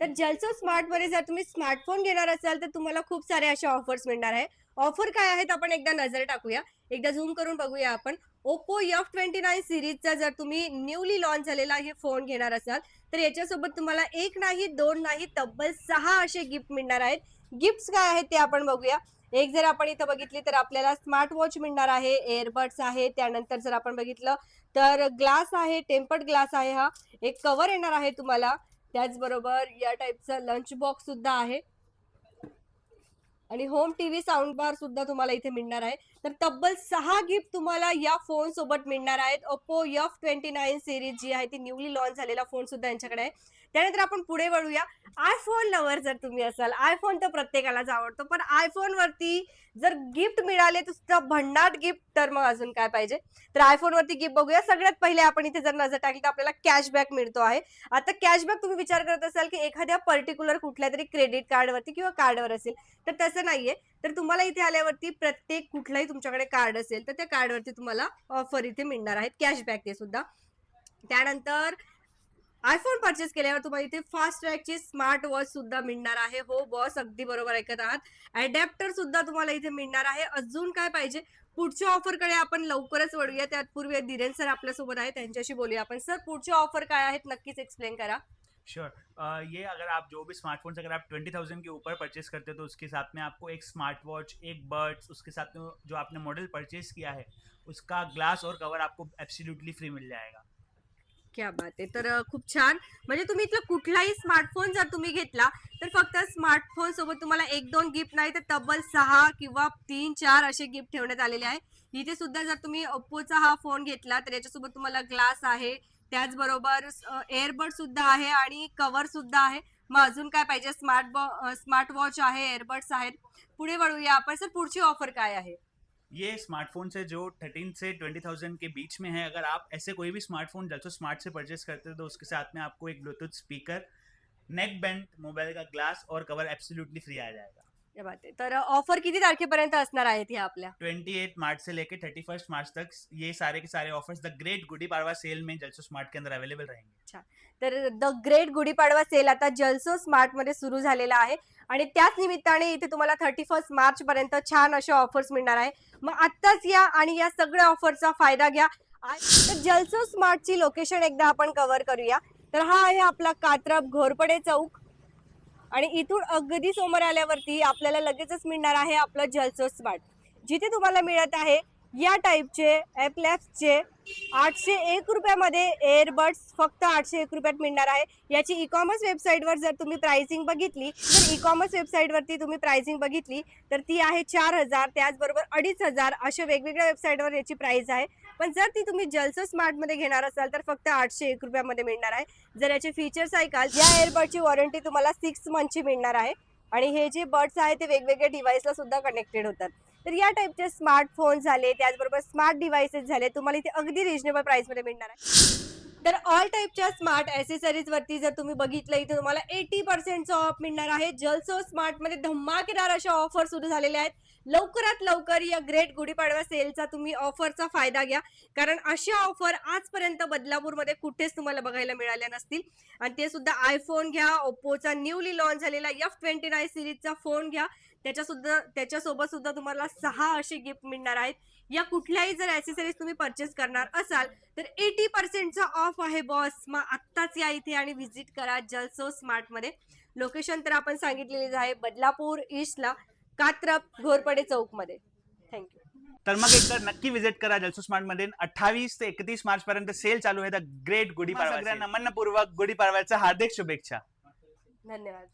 तर जलसो स्मार्टमध्ये जर तुम्ही स्मार्टफोन घेणार असाल तर तुम्हाला खूप सारे असे ऑफर्स मिळणार आहे. ऑफर काय आहेत आपण एकदा नजर टाकूया. एकदा झूम करून बघूया आपण. ओप्पो एफ ट्वेंटी नाईन सिरीजचा जर तुम्ही न्यूली लॉन्च झालेला हे फोन घेणार असाल तर याच्यासोबत तुम्हाला एक नाही दोन नाही तब्बल सहा असे गिफ्ट मिळणार आहेत. गिफ्ट काय आहेत ते आपण बघूया. एक जर आपण इथं बघितली तर आपल्याला स्मार्ट वॉच मिळणार आहे एअरबड्स आहे त्यानंतर जर आपण बघितलं तर ग्लास आहे टेम्पर्ड ग्लास आहे हा. एक कव्हर येणार आहे तुम्हाला. त्याचबरोबर या टाईपचा लंच बॉक्स सुद्धा आहे. आणि होम टीव्ही साऊंड बार सुद्धा तुम्हाला इथे मिळणार आहे. तर तब्बल सहा गिफ्ट तुम्हाला या फोन सोबत मिळणार आहेत. Oppo F twenty nine series जी आहे ती न्यूली लॉन्च झालेला फोन सुद्धा यांच्याकडे आहे. त्यानंतर आपण पुढे वळूया. आयफोन लवर जर तुम्ही असाल आयफोन तर प्रत्येकालाच आवडतो पण आयफोन वरती जर गिफ्ट मिळाले तर भन्नाट गिफ्ट तर मग अजून काय पाहिजे? तर आयफोन वरती गिफ्ट बघूया. सगळ्यात पहिले आपण इथे जर नजर टाकली तर आपल्याला कॅशबॅक मिळतो आहे. आता कॅशबॅक तुम्ही विचार करत असाल की एखाद्या पर्टिक्युलर कुठल्या तरी क्रेडिट कार्डवरती किंवा कार्डवर असेल तर तसं नाहीये. तर तुम्हाला इथे आल्यावरती प्रत्येक कुठलाही तुमच्याकडे कार्ड असेल तर त्या कार्डवरती तुम्हाला ऑफर इथे मिळणार आहेत. कॅशबॅक ते सुद्धा. त्यानंतर आयफोन परचेस केल्यावर तुम्हाला इथे फास्ट ट्रॅकची स्मार्ट वॉच सुद्धा मिळणार आहे. हो बॉस अगदी बरोबर ऐकत आहात. अडॅप्टर सुद्धा तुम्हाला इथे मिळणार आहे. अजून काय पाहिजे? पुढच्या ऑफरकडे आपण लवकरच वळूया. त्यापूर्वी धीरेन सर आपल्यासोबत आहे त्यांच्याशी बोलूया आपण. सर पुढच्या ऑफर काय आहेत? नक्कीच एक्सप्लेन करा. श्योर uh, ये अगर आप जो भी स्मार्टफोन अगर आप ट्वेंटी थाउजेंड के ऊपर परचेस करते हो तो उसके साथ में आपको एक स्मार्ट वॉच एक बर्ड्स उसके साथ में जो आपने मॉडल परचेस किया है उसका ग्लास और कवर आपको एब्सोल्युटली फ्री मिल जाएगा। क्या बात आहे तर खूप छान. म्हणजे तुम्ही इथला कुठलाही स्मार्टफोन जर तुम्ही घेतला तर फक्त स्मार्टफोन सोबत तुम्हाला एक दोन गिफ्ट नाही तर तब्बल सहा किंवा तीन चार असे गिफ्ट ठेवण्यात आलेले आहे. इथे सुद्धा जर तुम्ही ओप्पोचा हा फोन घेतला तर याच्यासोबत तुम्हाला ग्लास आहे त्याचबरोबर एअरबड सुद्धा आहे आणि कव्हर सुद्धा आहे. मग अजून काय पाहिजे? स्मार्ट स्मार्ट वॉच आहे एअरबड्स आहेत. पुढे वळूया आपण. सर पुढची ऑफर काय आहे? ये स्मार्टफोन से जो थर्टीन से ट्वेंटी थाउजेंड के बीच में है। अगर आप ऐसे कोई भी स्मार्टफोन जल्सो स्मार्ट से परचेस करते हैं तो उसके साथ में आपको एक Bluetooth speaker neck band mobile का ग्लास और कवर एब्सोल्युटली फ्री आ जाएगा। क्या बात तर ऑफर किती तारखेपर्यंत असणार आहेत ह्या आपल्या? ट्वेंटी एट मार्च से लेकर थर्टी फर्स्ट मार्च तक ये सारे के सारे offers the great Gudi Padwa sale में जल्सो स्मार्ट के अंदर अवेलेबल रहेंगे. तर द ग्रेट गुढीपाडवा सेल आता जलसो स्मार्टमध्ये सुरू झालेला आहे आणि त्याच निमित्ताने इथे तुम्हाला थर्टी फर्स्ट मार्च पर्यंत छान अशा ऑफर्स मिळणार आहे. मग आत्ताच या आणि या सगळ्या ऑफरचा फायदा घ्या. तर जलसो स्मार्टची लोकेशन एकदा आपण कव्हर करूया. तर हा आहे आपला कात्रप घोरपडे चौक. आणि इथून अगदी समोर आल्यावरती आपल्याला लगेचच मिळणार आहे आपलं जलसो स्मार्ट. जिथे तुम्हाला मिळत आहे या टाईपचे ॲपलॅप्सचे आठशे एक रुपयामध्ये एअरबड्स फक्त आठशे एक रुपयात मिळणार आहे. याची ई कॉमर्स वेबसाईटवर जर तुम्ही प्राइसिंग बघितली तर ई कॉमर्स वेबसाईटवरती तुम्ही प्राइसिंग बघितली तर ती आहे चार हजार त्याचबरोबर अडीच हजार अशा वेगवेगळ्या वेबसाईटवर याची प्राइस आहे. पण जर ती तुम्ही जलसो स्मार्टमध्ये घेणार असाल तर फक्त आठशे एक रुपयामध्ये मिळणार आहे. जर याचे फीचर्स ऐकाल या एअरबडची वॉरंटी तुम्हाला सिक्स मंथची मिळणार आहे. आणि हे जे बर्ड्स आहे ते वेगवेगळ्या डिव्हाइसला सुद्धा कनेक्टेड होतात. तर या टाईपचे स्मार्टफोन झाले त्याचबरोबर स्मार्ट डिव्हाइसेस झाले तुम्हाला इथे अगदी रिजनेबल प्राईसमध्ये मिळणार आहे. तर ऑल टाईपच्या स्मार्ट ॲसेसरीज वरती जर तुम्ही बघितलं इथे तुम्हाला एटी पर्सेंटचा ऑफ मिळणार आहे. जलसो स्मार्टमध्ये धमाकेदार अशा ऑफर सुरू झालेल्या आहेत. लवकरात लवकर या ग्रेट गुढीपाडवा सेलचा तुम्ही ऑफरचा फायदा घ्या. कारण अशा ऑफर आजपर्यंत बदलापूरमध्ये कुठेच तुम्हाला बघायला मिळाल्या नसतील. आणि ते सुद्धा आयफोन घ्या ओप्पोचा न्यूली लॉन्च झालेला एफ ट्वेंटी नाईन सिरीजचा फोन घ्या. त्याच्या सुद्धा त्याच्यासोबत सुद्धा तुम्हाला सहा असे गिफ्ट मिळणार आहेत. या कुठल्याही जर ॲसेसरीज तुम्ही परचेस करणार असाल तर एटी पर्सेंटचा ऑफ आहे बॉस मग आत्ताच या इथे आणि व्हिजिट करा जलसो स्मार्टमध्ये लोकेशन तर आपण सांगितलेलीच आहे बदलापूर ईस्टला कात्रप घोरपडे चौकमध्ये थँक्यू तर मग एकदा नक्की विजिट करा जलसो स्मार्टमध्ये. अठ्ठावीस ते एकतीस मार्च पर्यंत सेल चालू आहे. द ग्रेट गुढी पाडवा सगळ्यांना मनपूर्वक गुढी पाडव्याच्या हार्दिक शुभेच्छा. धन्यवाद.